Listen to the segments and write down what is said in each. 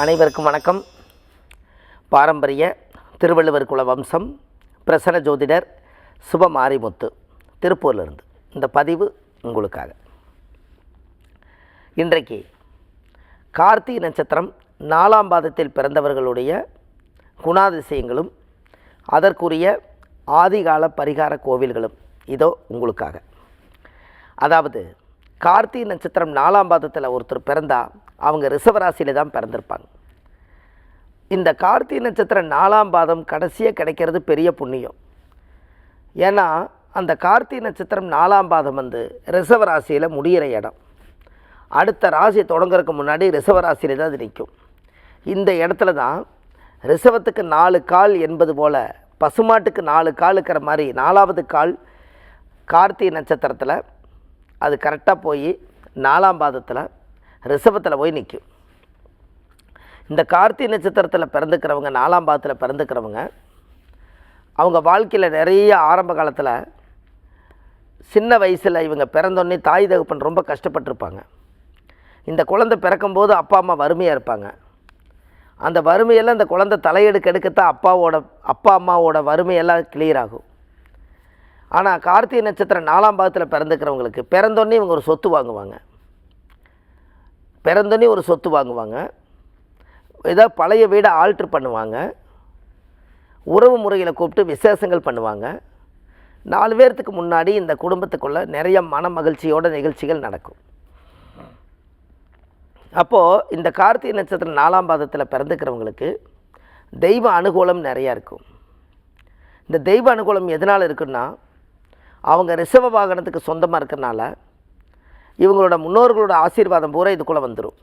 அனைவருக்கும் வணக்கம். பாரம்பரிய திருவள்ளுவர் குல வம்சம் பிரசன்ன ஜோதிடர் சுப மாரிமுத்து திருப்பூர்லேருந்து. இந்த பதிவு உங்களுக்காக. இன்றைக்கு கார்த்திகை நட்சத்திரம் நாலாம் பாதத்தில் பிறந்தவர்களுடைய குணாதிசயங்களும் அதற்குரிய ஆதிகால பரிகார கோவில்களும் இதோ உங்களுக்காக. அதாவது கார்த்திகை நட்சத்திரம் நாலாம் பாதத்தில் ஒருத்தர் பிறந்தால் அவங்க ரிஷபராசியில் தான் பிறந்திருப்பாங்க. இந்த கார்த்திகை நட்சத்திரம் நாலாம் பாதம் கடைசியாக கிடைக்கிறது பெரிய புண்ணியம். ஏன்னா அந்த கார்த்திகை நட்சத்திரம் நாலாம் பாதம் வந்து ரிஷபராசியில் முடிகிற இடம். அடுத்த ராசி தொடங்குறதுக்கு முன்னாடி ரிஷபராசியில் தான் அது நிற்கும். இந்த இடத்துல தான் ரிஷபத்துக்கு நாலு கால் என்பது போல் பசுமாட்டுக்கு நாலு கால் இருக்கிற மாதிரி நாலாவது கால் கார்த்திகை நட்சத்திரத்தில் அது கரெக்டாக போய் நாலாம் பாதத்தில் ரிஷபத்தில் போய் நிற்கும் இந்த கார்த்திகை நட்சத்திரத்தில் பிறந்துக்கிறவங்க நாலாம் பாதத்தில் பிறந்துக்கிறவங்க அவங்க வாழ்க்கையில் நிறைய ஆரம்ப காலத்தில் சின்ன வயசில் இவங்க பிறந்தோடனே தாய் தகப்பன் ரொம்ப கஷ்டப்பட்டிருப்பாங்க. இந்த குழந்தை பிறக்கும்போது அப்பா அம்மா வறுமையாக இருப்பாங்க. அந்த வறுமையெல்லாம் இந்த குழந்தை தலையெடுக்க எடுக்கத்தான் அப்பாவோட அப்பா அம்மாவோட வறுமையெல்லாம் கிளியர் ஆகும். ஆனால் கார்த்திகை நட்சத்திரம் நாலாம் பாதத்தில் பிறந்துக்கிறவங்களுக்கு பிறந்தோடனே இவங்க ஒரு சொத்து வாங்குவாங்க. பிறந்தோடனே ஒரு சொத்து வாங்குவாங்க. ஏதாவது பழைய வீடை ஆல்ட்ரு பண்ணுவாங்க. உறவு முறையில் கூப்பிட்டு விசேஷங்கள் பண்ணுவாங்க. நாலு பேர்த்துக்கு முன்னாடி இந்த குடும்பத்துக்குள்ளே நிறைய மன மகிழ்ச்சியோட நிகழ்ச்சிகள் நடக்கும். அப்போது இந்த கார்த்திகை நட்சத்திரம் நாலாம் பாதத்தில் பிறந்துக்கிறவங்களுக்கு தெய்வ அனுகூலம் நிறையா இருக்கும். இந்த தெய்வ அனுகூலம் எதனால் இருக்குன்னா அவங்க ரிஷப வாகனத்துக்கு சொந்தமாக இருக்கிறனால இவங்களோட முன்னோர்களோட ஆசீர்வாதம் பூரா இதுக்குள்ளே வந்துடும்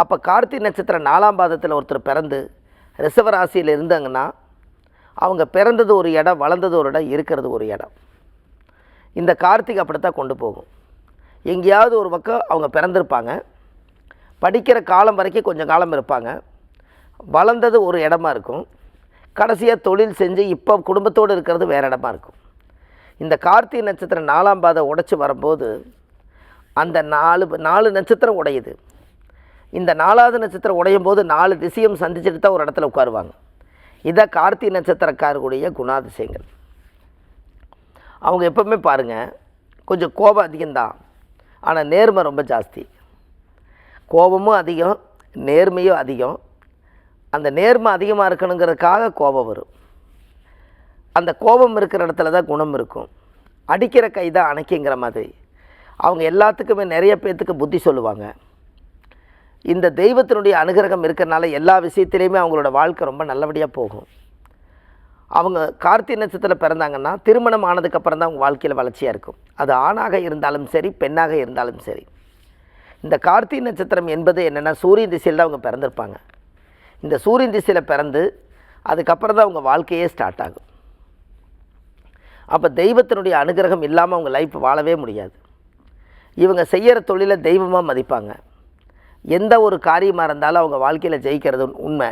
அப்போ கார்த்திகை நட்சத்திரம் நாலாம் பாதத்தில் ஒருத்தர் பிறந்து ரிசவராசியில் இருந்தாங்கன்னா அவங்க பிறந்தது ஒரு இடம் வளர்ந்தது ஒரு இடம் இருக்கிறது ஒரு இடம். இந்த கார்த்திகை அப்படித்தான் கொண்டு போகும். எங்கேயாவது ஒரு பக்கம் அவங்க பிறந்திருப்பாங்க. படிக்கிற காலம் வரைக்கும் கொஞ்சம் காலம் இருப்பாங்க. வளர்ந்தது ஒரு இடமா இருக்கும். கடைசியாக தொழில் செஞ்சு இப்போ குடும்பத்தோடு இருக்கிறது வேறு இடமா இருக்கும். இந்த கார்த்திகை நட்சத்திரம் நாலாம் பாதை உடச்சி வரும்போது அந்த நாலு நாலு நட்சத்திரம் உடையுது. இந்த நாலாவது நட்சத்திரம் உடையும் போது நாலு திசையும் சந்திச்சுட்டு தான் ஒரு இடத்துல உட்காருவாங்க. இதான் கார்த்திகை நட்சத்திரக்காரர்களுடைய குணாதிசயங்கள். அவங்க எப்பவுமே பாருங்கள் கொஞ்சம் கோபம் அதிகம்தான் ஆனால் நேர்மை ரொம்ப ஜாஸ்தி. கோபமும் அதிகம் நேர்மையும் அதிகம். அந்த நேர்மை அதிகமாக இருக்கணுங்கிறதுக்காக கோபம் வரும். அந்த கோபம் இருக்கிற இடத்துல தான் குணம் இருக்கும். அடிக்கிற கை தான் அணைக்குங்கிற மாதிரி. அவங்க எல்லாத்துக்குமே நிறைய பேர்த்துக்கு புத்தி சொல்லுவாங்க. இந்த தெய்வத்தினுடைய அனுகிரகம் இருக்கிறனால எல்லா விஷயத்திலையுமே அவங்களோட வாழ்க்கை ரொம்ப நல்லபடியாக போகும். அவங்க கார்த்திகை நட்சத்திரத்தில் பிறந்தாங்கன்னா திருமணம் ஆனதுக்கப்புறம் தான் அவங்க வாழ்க்கையில் வளர்ச்சியாக இருக்கும். அது ஆணாக இருந்தாலும் சரி பெண்ணாக இருந்தாலும் சரி. இந்த கார்த்திகை நட்சத்திரம் என்பது என்னென்னா சூரிய திசையில் தான் அவங்க பிறந்திருப்பாங்க. இந்த சூரியன் திசையில் பிறந்து அதுக்கப்புறம் தான் அவங்க வாழ்க்கையே ஸ்டார்ட் ஆகும். அப்போ தெய்வத்தினுடைய அனுகிரகம் இல்லாமல் அவங்க லைஃப் வாழவே முடியாது. இவங்க செய்கிற தொழிலை தெய்வமாக மதிப்பாங்க. எந்த ஒரு காரியமாக இருந்தாலும் அவங்க வாழ்க்கையில் ஜெயிக்கிறது உண்மை.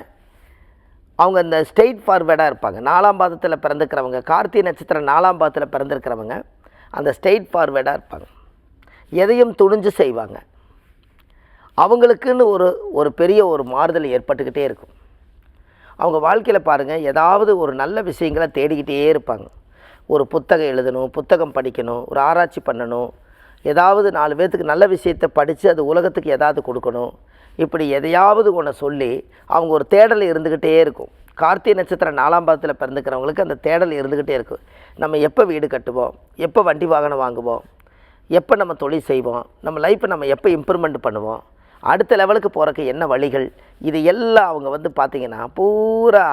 அவங்க இந்த ஸ்ட்ரெயிட் ஃபார்வேர்டாக இருப்பாங்க. நாலாம் பாதத்தில் பிறந்துக்கிறவங்க கார்த்திகை நட்சத்திரம் நாலாம் பாதத்தில் பிறந்திருக்கிறவங்க அந்த ஸ்ட்ரெயிட் ஃபார்வேர்டாக இருப்பாங்க. எதையும் துணிஞ்சு செய்வாங்க. அவங்களுக்குன்னு ஒரு ஒரு பெரிய ஒரு மாறுதல் ஏற்பட்டுக்கிட்டே இருக்கும். அவங்க வாழ்க்கையில் பாருங்கள் ஏதாவது ஒரு நல்ல விஷயங்களை தேடிக்கிட்டே இருப்பாங்க. ஒரு புத்தகம் எழுதணும் புத்தகம் படிக்கணும் ஒரு ஆராய்ச்சி பண்ணணும் ஏதாவது நாலு பேர்த்துக்கு நல்ல விஷயத்தை படித்து அது உலகத்துக்கு ஏதாவது கொடுக்கணும். இப்படி எதையாவது ஒன்று சொல்லி அவங்க ஒரு தேடல் இருந்துக்கிட்டே இருக்கும். கார்த்திகை நட்சத்திரம் நாலாம் பாதத்தில் பிறந்துக்கிறவங்களுக்கு அந்த தேடல் இருந்துக்கிட்டே இருக்கும். நம்ம எப்போ வீடு கட்டுவோம்? எப்போ வண்டி வாகனம் வாங்குவோம்? எப்போ நம்ம தொழில் செய்வோம்? நம்ம லைஃப்பை நம்ம எப்போ இம்ப்ரூவ்மெண்ட் பண்ணுவோம்? அடுத்த லெவலுக்கு போகிறக்கு என்ன வழிகள்? இது எல்லாம் அவங்க வந்து பார்த்திங்கன்னா பூரா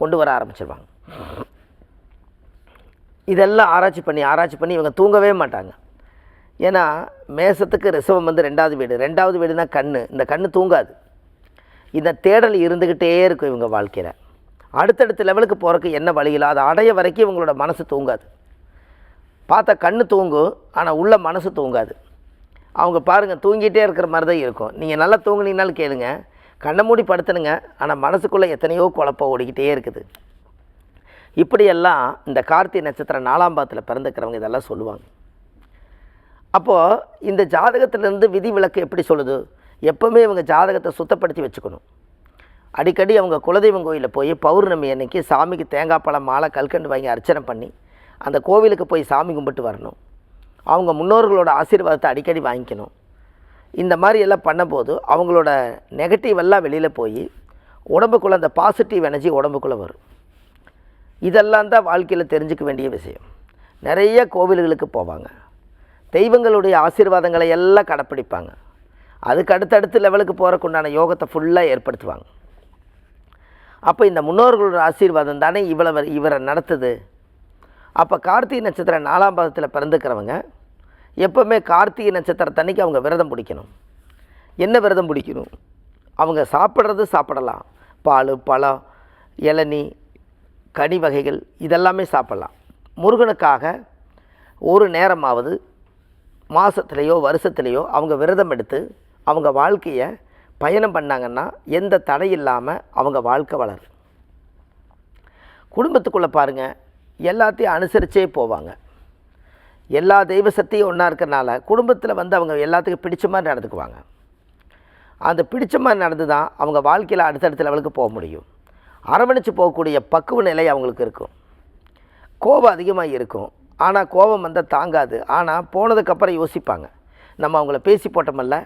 கொண்டு வர ஆரம்பிச்சிருவாங்க. இதெல்லாம் ஆராய்ச்சி பண்ணி ஆராய்ச்சி பண்ணி இவங்க தூங்கவே மாட்டாங்க. ஏன்னா மேசத்துக்கு ரிசவம் வந்து ரெண்டாவது வீடு. ரெண்டாவது வீடுனா கண் இந்த கண் தூங்காது. இந்த தேடல் இருந்துக்கிட்டே இருக்கும் இவங்க வாழ்க்கையில். அடுத்தடுத்த லெவலுக்கு போகிறக்கு என்ன வழிகளோ அதை அடைய வரைக்கும் இவங்களோட மனசு தூங்காது. பார்த்தா கண் தூங்கும் ஆனால் உள்ள மனசு தூங்காது. அவங்க பாருங்கள் தூங்கிட்டே இருக்கிற மாதிரி தான் இருக்கும். நீங்கள் நல்லா தூங்குனீங்கனாலும் கேளுங்க. கண்ணை மூடி படுத்துனுங்க. ஆனால் மனசுக்குள்ளே எத்தனையோ குழப்பம் ஓடிக்கிட்டே இருக்குது. இப்படியெல்லாம் இந்த கார்த்திகை நட்சத்திரம் நாலாம் பாதத்தில் பிறந்துக்கிறவங்க இதெல்லாம் சொல்லுவாங்க. அப்போது இந்த ஜாதகத்திலேருந்து விதி விலக்கு எப்படி சொல்லுது? எப்போவுமே இவங்க ஜாதகத்தை சுத்தப்படுத்தி வச்சுக்கணும். அடிக்கடி அவங்க குலதெய்வம் கோயிலில் போய் பௌர்ணமி அன்னைக்கு சாமிக்கு தேங்காய் பழம் மாலை கல்கண்டு வாங்கி அர்ச்சனை பண்ணி அந்த கோவிலுக்கு போய் சாமி கும்பிட்டு வரணும். அவங்க முன்னோர்களோட ஆசீர்வாதத்தை அடிக்கடி வாங்கிக்கணும். இந்த மாதிரி எல்லாம் பண்ணும்போது அவங்களோட நெகட்டிவ் எல்லாம் வெளியில் போய் உடம்புக்குள்ளே அந்த பாசிட்டிவ் எனர்ஜி உடம்புக்குள்ளே வரும். இதெல்லாம் தான் வாழ்க்கையில் தெரிஞ்சுக்க வேண்டிய விஷயம். நிறைய கோவில்களுக்கு போவாங்க. தெய்வங்களுடைய ஆசீர்வாதங்களை எல்லாம் கடைப்பிடிப்பாங்க. அதுக்கு அடுத்தடுத்த லெவலுக்கு போகிறக்கு உண்டான யோகத்தை ஃபுல்லாக ஏற்படுத்துவாங்க. அப்போ இந்த முன்னோர்களோட ஆசீர்வாதம் தானே இவ்வளவு இவரை நடத்துது? அப்போ கார்த்திகை நட்சத்திரம் நாலாம் பாதத்தில் பிறந்துக்கிறவங்க எப்போவுமே கார்த்திகை நட்சத்திரத்தன்னைக்கு அவங்க விரதம் பிடிக்கணும். என்ன விரதம் பிடிக்கணும்? அவங்க சாப்பிட்றது சாப்பிடலாம். பால் பழம் இளநி கனி வகைகள் இதெல்லாமே சாப்பிட்லாம். முருகனுக்காக ஒரு நேரமாவது மாதத்துலேயோ வருஷத்துலேயோ அவங்க விரதம் எடுத்து அவங்க வாழ்க்கையை பயணம் பண்ணாங்கன்னா எந்த தடை இல்லாமல் அவங்க வாழ்க்கை வளரும். குடும்பத்துக்குள்ளே பாருங்கள் எல்லாத்தையும் அனுசரித்தே போவாங்க. எல்லா தெய்வ சக்தியும் ஒன்றா இருக்கிறனால குடும்பத்தில் வந்து அவங்க எல்லாத்துக்கும் பிடிச்ச மாதிரி நடந்துக்குவாங்க. அந்த பிடிச்ச மாதிரி நடந்து தான் அவங்க வாழ்க்கையில் அடுத்தடுத்த லெவலுக்கு போக முடியும். அரவணைச்சு போகக்கூடிய பக்குவ நிலை அவங்களுக்கு இருக்கும். கோபம் அதிகமாக இருக்கும். ஆனால் கோபம் வந்தால் தாங்காது. ஆனால் போனதுக்கப்புறம் யோசிப்பாங்க. நம்ம அவங்கள பேசி போட்டோமல்ல?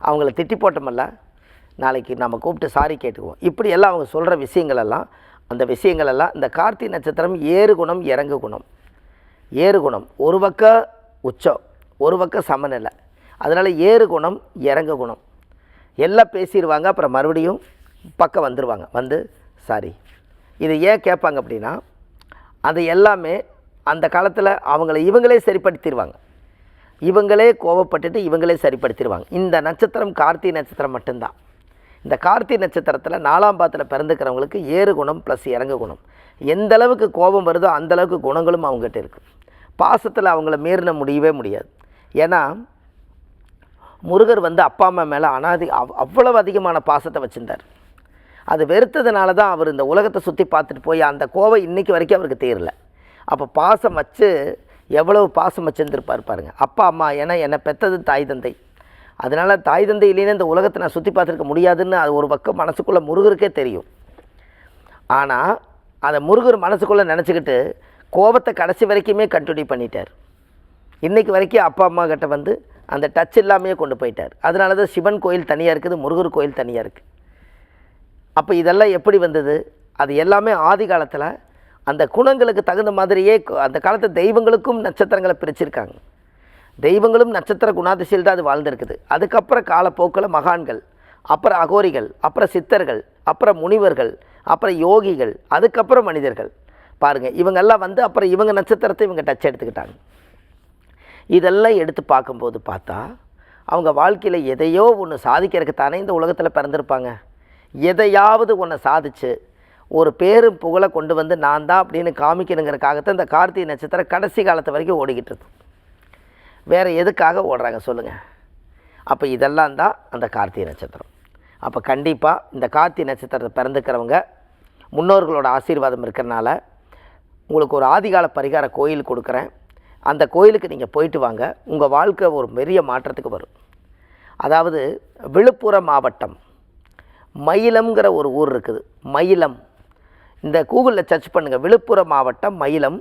அவங்கள திட்டி போட்டோமல்ல? நாளைக்கு நம்ம கூப்பிட்டு சாரி கேட்டுக்குவோம். இப்படி எல்லாம் அவங்க சொல்கிற விஷயங்களெல்லாம் அந்த விஷயங்களெல்லாம் இந்த கார்த்திகை நட்சத்திரம் ஏறு குணம் இறங்கு குணம். ஏறு குணம். ஒரு பக்கம் உச்சம் ஒரு பக்கம் சமநிலை. அதனால் ஏறு குணம் இறங்கு குணம். எல்லாம் பேசிடுவாங்க அப்புறம் மறுபடியும் பக்கம் வந்துடுவாங்க வந்து சாரி இது ஏன் கேட்பாங்க அப்படின்னா அது எல்லாமே அந்த காலத்தில் அவங்கள இவங்களே சரிப்படுத்திடுவாங்க இவங்களே கோவப்பட்டுட்டு இவங்களே சரிப்படுத்திடுவாங்க இந்த நட்சத்திரம் கார்த்திகை நட்சத்திரம் மட்டும்தான். இந்த கார்த்திகை நட்சத்திரத்தில் நாலாம் பாத்தில் பிறந்துக்கிறவங்களுக்கு ஏறு குணம் ப்ளஸ் இறங்கு குணம். எந்த அளவுக்கு கோபம் வருதோ அந்தளவுக்கு குணங்களும் அவங்ககிட்ட இருக்குது பாசத்தில் அவங்கள மீறின முடியவே முடியாது. ஏன்னா முருகர் வந்து அப்பா அம்மா மேலே அனாதி அவ் அவ்வளவு அதிகமான பாசத்தை வச்சுருந்தார். அது வெறுத்ததுனால தான் அவர் இந்த உலகத்தை சுற்றி பார்த்துட்டு போய் அந்த கோவம் இன்றைக்கி வரைக்கும் அவருக்கு தீரலை. அப்போ பாசம் வச்சு எவ்வளவு பாசம் வச்சுருந்துருப்பார் பாருங்க. அப்பா அம்மா ஏன்னா என்னை பெற்றது தாய் தந்தை. அதனால் தாய் தந்தை இல்லைன்னா இந்த உலகத்தை நான் சுற்றி பார்த்துருக்க முடியாதுன்னு அது ஒரு பக்கம் மனசுக்குள்ளே முருகருக்கே தெரியும். ஆனால் அதை முருகர் மனசுக்குள்ளே நினச்சிக்கிட்டு கோபத்தை கடைசி வரைக்குமே கண்டினியூ பண்ணிட்டார். இன்றைக்கு வரைக்கும் அப்பா அம்மா கிட்ட வந்து அந்த டச் இல்லாமையே கொண்டு போயிட்டார். அதனால தான் சிவன் கோயில் தனியாக இருக்குது முருகர் கோயில் தனியாக இருக்குது அப்போ இதெல்லாம் எப்படி வந்தது? அது எல்லாமே ஆதி காலத்தில் அந்த குணங்களுக்கு தகுந்த மாதிரியே அந்த காலத்து தெய்வங்களுக்கும் நட்சத்திரங்களை பிரிச்சிருக்காங்க. தெய்வங்களும் நட்சத்திர குணாதிசையில் தான் அது வாழ்ந்திருக்குது. அதுக்கப்புறம் காலப்போக்கில் மகான்கள் அப்புறம் அகோரிகள் அப்புறம் சித்தர்கள் அப்புறம் முனிவர்கள் அப்புறம் யோகிகள் அதுக்கப்புறம் மனிதர்கள். பாருங்கள் இவங்கெல்லாம் வந்து அப்புறம் இவங்க நட்சத்திரத்தை இவங்க டச் எடுத்துக்கிட்டாங்க. இதெல்லாம் எடுத்து பார்க்கும்போது பார்த்தா அவங்க வாழ்க்கையில் எதையோ ஒன்று சாதிக்கிறதுக்கு தானே இந்த உலகத்தில் பிறந்திருப்பாங்க. எதையாவது ஒன்று சாதிச்சு ஒரு பேரும் புகழை கொண்டு வந்து நான் தான் அப்படின்னு காமிக்கணுங்கிறக்காகத்தான் இந்த கார்த்திகை நட்சத்திரம் கடைசி காலத்து வரைக்கும் ஓடிக்கிட்டு இருக்கு. வேறு எதுக்காக ஓடுறாங்க சொல்லுங்கள் அப்போ இதெல்லாம் தான் அந்த கார்த்திகை நட்சத்திரம். அப்போ கண்டிப்பாக இந்த கார்த்திகை நட்சத்திரத்தை பிறந்துக்கிறவங்க முன்னோர்களோட ஆசீர்வாதம் இருக்கிறனால உங்களுக்கு ஒரு ஆதிகால பரிகார கோயில் கொடுக்குறேன். அந்த கோயிலுக்கு நீங்கள் போயிட்டு வாங்க. உங்கள் வாழ்க்கை ஒரு பெரிய மாற்றத்துக்கு வரும். அதாவது விழுப்புரம் மாவட்டம் மயிலம்ங்கிற ஒரு ஊர் இருக்குது. மயிலம். இந்த கூகுளில் சர்ச் பண்ணுங்கள் விழுப்புரம் மாவட்டம் மயிலம்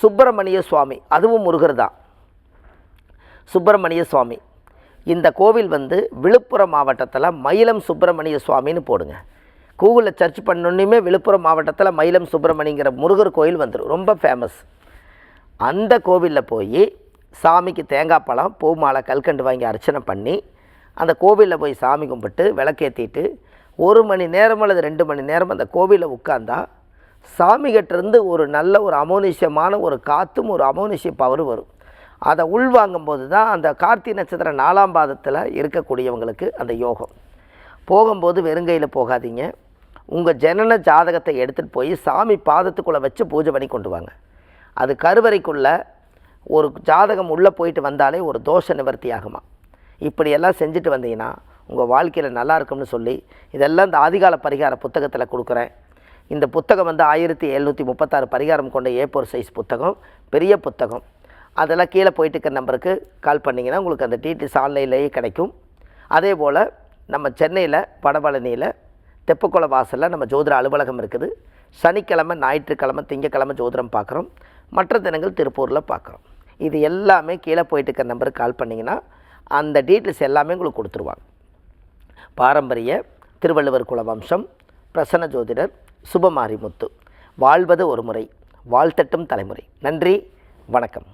சுப்பிரமணிய சுவாமி. அதுவும் முருகர் தான் சுப்பிரமணிய சுவாமி. இந்த கோவில் வந்து விழுப்புரம் மாவட்டத்தில் மயிலம் சுப்பிரமணிய சுவாமின்னு போடுங்க. கூகுளில் சர்ச் பண்ணணுமே விழுப்புரம் மாவட்டத்தில் மயிலம் சுப்பிரமணிங்கிற முருகர் கோயில் வந்துடும் ரொம்ப ஃபேமஸ் அந்த கோவிலில் போய் சாமிக்கு தேங்காய் பழம் பூ மாலை கல்கண்டு வாங்கி அர்ச்சனை பண்ணி அந்த கோவிலில் போய் சாமி கும்பிட்டு விளக்கேற்றிட்டு ஒரு மணி நேரம் அல்லது ரெண்டு மணி நேரம் அந்த கோவிலில் உட்காந்தா சாமிகிட்டேருந்து ஒரு நல்ல ஒரு அமோனிஷியமான ஒரு காற்றும் ஒரு அமோனிஷிய பவர் வரும். அதை உள்வாங்கும்போது தான் அந்த கார்த்தி நட்சத்திரம் நாலாம் பாதத்தில் இருக்கக்கூடியவங்களுக்கு அந்த யோகம். போகும்போது வெறுங்கையில் போகாதீங்க. உங்கள் ஜனன ஜாதகத்தை எடுத்துகிட்டு போய் சாமி பாதத்துக்குள்ளே வச்சு பூஜை பண்ணி கொண்டு வாங்க. அது கருவறைக்குள்ளே ஒரு ஜாதகம் உள்ளே போயிட்டு வந்தாலே ஒரு தோஷ நிவர்த்தி ஆகுமா? இப்படியெல்லாம் செஞ்சுட்டு வந்தீங்கன்னா உங்கள் வாழ்க்கையில் நல்லா இருக்கும்னு சொல்லி இதெல்லாம் இந்த ஆதிகால பரிகார புத்தகத்தில் கொடுக்குறேன். இந்த புத்தகம் வந்து ஆயிரத்தி எழுநூற்றி முப்பத்தாறு பரிகாரம் கொண்ட ஏ சைஸ் புத்தகம் பெரிய புத்தகம். அதெல்லாம் கீழே போயிட்டு இருக்க நம்பருக்கு கால் பண்ணிங்கன்னா உங்களுக்கு அந்த டீட்டெயில்ஸ் ஆன்லைன்லேயே கிடைக்கும். அதே போல் நம்ம சென்னையில் வடபழனியில் தெப்பக்குள வாசலில் நம்ம ஜோதிட அலுவலகம் இருக்குது. சனிக்கிழமை ஞாயிற்றுக்கிழமை திங்கக்கிழமை ஜோதிடம் பார்க்குறோம். மற்ற தினங்கள் திருப்பூரில் பார்க்குறோம். இது எல்லாமே கீழே போயிட்டு இருக்க நம்பருக்கு கால் பண்ணிங்கன்னா அந்த டீட்டெயில்ஸ் எல்லாமே உங்களுக்கு கொடுத்துருவாங்க. பாரம்பரிய திருவள்ளுவர் குல வம்சம் பிரசன்ன ஜோதிடர் சுபமாரிமுத்து வாழ்வது ஒரு முறை வாழ்த்தட்டும் தலைமுறை. நன்றி வணக்கம்.